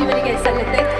Activity gets something.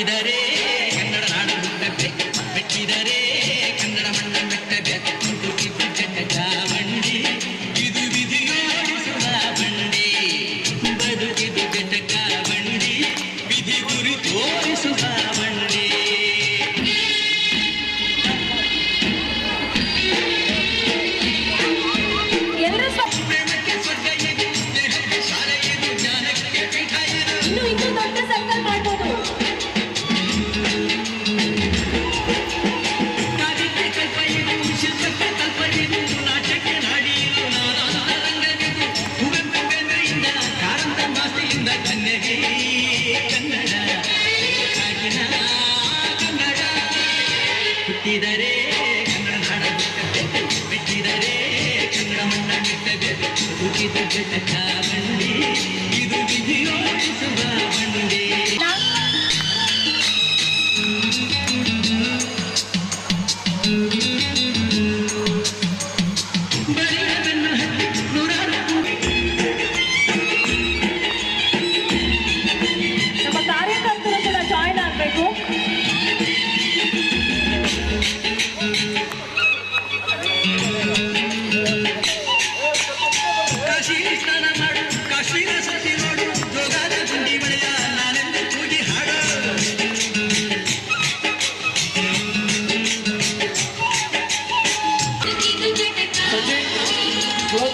வெற்றிதரே. எங்கட நாடு வெற்றிதரே. ಮಾಸ್ತಿಯಿಂದ ಕನ್ನೆಗೆ ಕನ್ನಡ ಕಾಗಿನ ಕನ್ನಡ ಹುಟ್ಟಿದರೆ ಕನ್ನಡ ನಾಡ ಬಿಟ್ಟದೆ ಬಿಟ್ಟಿದರೆ ಕನ್ನಡ ಮಣ್ಣ ಬಿಟ್ಟದೆ ಹುಟ್ಟಿದ ಜಟಕ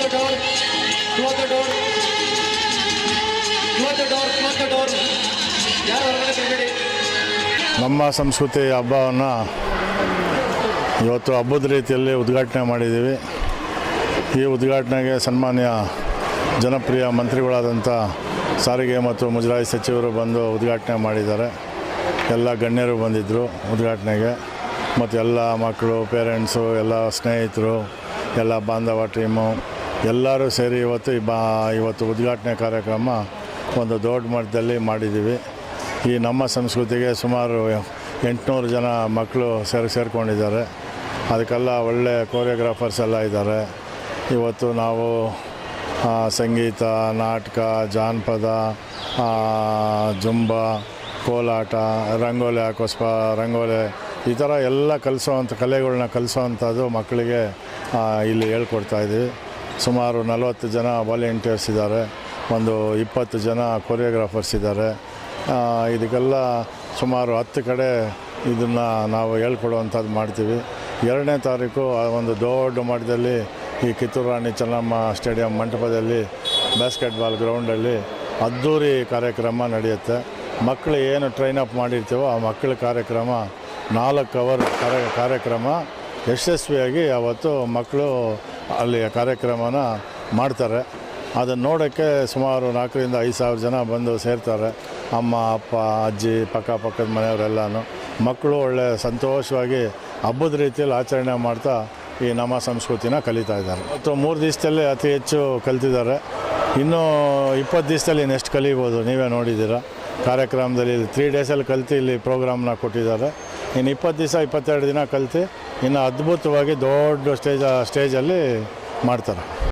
the door. Close the door. Close the door. Close the door. ಯಾರು ನಮ್ಮ ಸಂಸ್ಕೃತಿ ಹಬ್ಬವನ್ನು ಇವತ್ತು ಹಬ್ಬದ ರೀತಿಯಲ್ಲಿ ಉದ್ಘಾಟನೆ ಮಾಡಿದ್ದೀವಿ ಈ ಉದ್ಘಾಟನೆಗೆ ಸನ್ಮಾನ್ಯ ಜನಪ್ರಿಯ ಮಂತ್ರಿಗಳಾದಂಥ ಸಾರಿಗೆ ಮತ್ತು ಮುಜರಾಯಿ ಸಚಿವರು ಬಂದು ಉದ್ಘಾಟನೆ ಮಾಡಿದ್ದಾರೆ ಎಲ್ಲ ಗಣ್ಯರು ಬಂದಿದ್ದರು ಉದ್ಘಾಟನೆಗೆ ಮತ್ತು ಎಲ್ಲ ಮಕ್ಕಳು ಪೇರೆಂಟ್ಸು ಎಲ್ಲ ಸ್ನೇಹಿತರು, ಎಲ್ಲ ಬಾಂಧವ ಟೀಮು ಎಲ್ಲರೂ ಸೇರಿ ಇವತ್ತು ಬಾ ಇವತ್ತು ಉದ್ಘಾಟನೆ ಕಾರ್ಯಕ್ರಮ ಒಂದು ದೊಡ್ಡ ಮಟ್ಟದಲ್ಲಿ ಮಾಡಿದ್ದೀವಿ. ಈ ನಮ್ಮ ಸಂಸ್ಕೃತಿಗೆ ಸುಮಾರು ಎಂಟುನೂರು ಜನ ಮಕ್ಕಳು ಸೇರಿ ಸೇರಿಕೊಂಡಿದ್ದಾರೆ. ಅದಕ್ಕೆಲ್ಲ ಒಳ್ಳೆ ಕೋರಿಯೋಗ್ರಾಫರ್ಸ್ ಎಲ್ಲ ಇದ್ದಾರೆ. ಇವತ್ತು ನಾವು ಸಂಗೀತ, ನಾಟಕ, ಜಾನಪದ ಜುಂಬ, ಕೋಲಾಟ, ರಂಗೋಲಿ ಹಾಕೋಸ್ಪ, ರಂಗೋಲಿ, ಈ ಥರ ಎಲ್ಲ ಕಲಿಸೋವಂಥ ಕಲೆಗಳನ್ನ ಕಲಿಸೋವಂಥದ್ದು ಮಕ್ಕಳಿಗೆ ಇಲ್ಲಿ ಹೇಳ್ಕೊಡ್ತಾ ಇದ್ದೀವಿ. ಸುಮಾರು ನಲವತ್ತು ಜನ ವಾಲಂಟಿಯರ್ಸ್ ಇದ್ದಾರೆ. ಒಂದು ಇಪ್ಪತ್ತು ಜನ ಕೊರಿಯೋಗ್ರಾಫರ್ಸ್ ಇದ್ದಾರೆ. ಇದಕ್ಕೆಲ್ಲ ಸುಮಾರು ಹತ್ತು ಕಡೆ ಇದನ್ನು ನಾವು ಹೇಳ್ಕೊಡುವಂಥದ್ದು ಮಾಡ್ತೀವಿ. ಎರಡನೇ ತಾರೀಕು ಒಂದು ದೊಡ್ಡ ಮಟ್ಟದಲ್ಲಿ ಈ ಕಿತ್ತೂರು ರಾಣಿ ಚೆನ್ನಮ್ಮ ಸ್ಟೇಡಿಯಂ ಮಂಟಪದಲ್ಲಿ ಬ್ಯಾಸ್ಕೆಟ್ಬಾಲ್ ಗ್ರೌಂಡಲ್ಲಿ ಅದ್ಧೂರಿ ಕಾರ್ಯಕ್ರಮ ನಡೆಯುತ್ತೆ. ಮಕ್ಕಳು ಏನು ಟ್ರೈನ್ ಅಪ್ ಮಾಡಿರ್ತೀವೋ ಆ ಮಕ್ಕಳ ಕಾರ್ಯಕ್ರಮ, ನಾಲ್ಕು ಅವರ್ ಕಾರ್ಯ, ಕಾರ್ಯಕ್ರಮ ಯಶಸ್ವಿಯಾಗಿ ಅವತ್ತು ಮಕ್ಕಳು ಅಲ್ಲಿ ಕಾರ್ಯಕ್ರಮನ ಮಾಡ್ತಾರೆ. ಅದನ್ನು ನೋಡೋಕ್ಕೆ ಸುಮಾರು ನಾಲ್ಕರಿಂದ ಐದು ಸಾವಿರ ಜನ ಬಂದು ಸೇರ್ತಾರೆ. ಅಮ್ಮ, ಅಪ್ಪ, ಅಜ್ಜಿ, ಪಕ್ಕ ಪಕ್ಕದ ಮನೆಯವರೆಲ್ಲನೂ. ಮಕ್ಕಳು ಒಳ್ಳೆ ಸಂತೋಷವಾಗಿ ಹಬ್ಬದ ರೀತಿಯಲ್ಲಿ ಆಚರಣೆ ಮಾಡ್ತಾ ಈ ನಮ್ಮ ಸಂಸ್ಕೃತಿನ ಕಲಿತಾ ಇದ್ದಾರೆ. ಮತ್ತು ಮೂರು ದಿವಸದಲ್ಲಿ ಅತಿ ಹೆಚ್ಚು ಕಲ್ತಿದ್ದಾರೆ. ಇನ್ನೂ ಇಪ್ಪತ್ತು ದಿವಸದಲ್ಲಿ ನೆಕ್ಸ್ಟ್ ಕಲಿಬೋದು, ನೀವೇ ನೋಡಿದ್ದೀರ. ಕಾರ್ಯಕ್ರಮದಲ್ಲಿ ತ್ರೀ ಡೇಸಲ್ಲಿ ಕಲಿತು ಇಲ್ಲಿ ಪ್ರೋಗ್ರಾಮ್ನ ಕೊಟ್ಟಿದ್ದಾರೆ. ಇನ್ನು ಇಪ್ಪತ್ತು ದಿವಸ, ಇಪ್ಪತ್ತೆರಡು ದಿನ ಕಲ್ತು ಇನ್ನು ಅದ್ಭುತವಾಗಿ ದೊಡ್ಡ ಸ್ಟೇಜ್ ಸ್ಟೇಜಲ್ಲಿ ಮಾಡ್ತಾರೆ.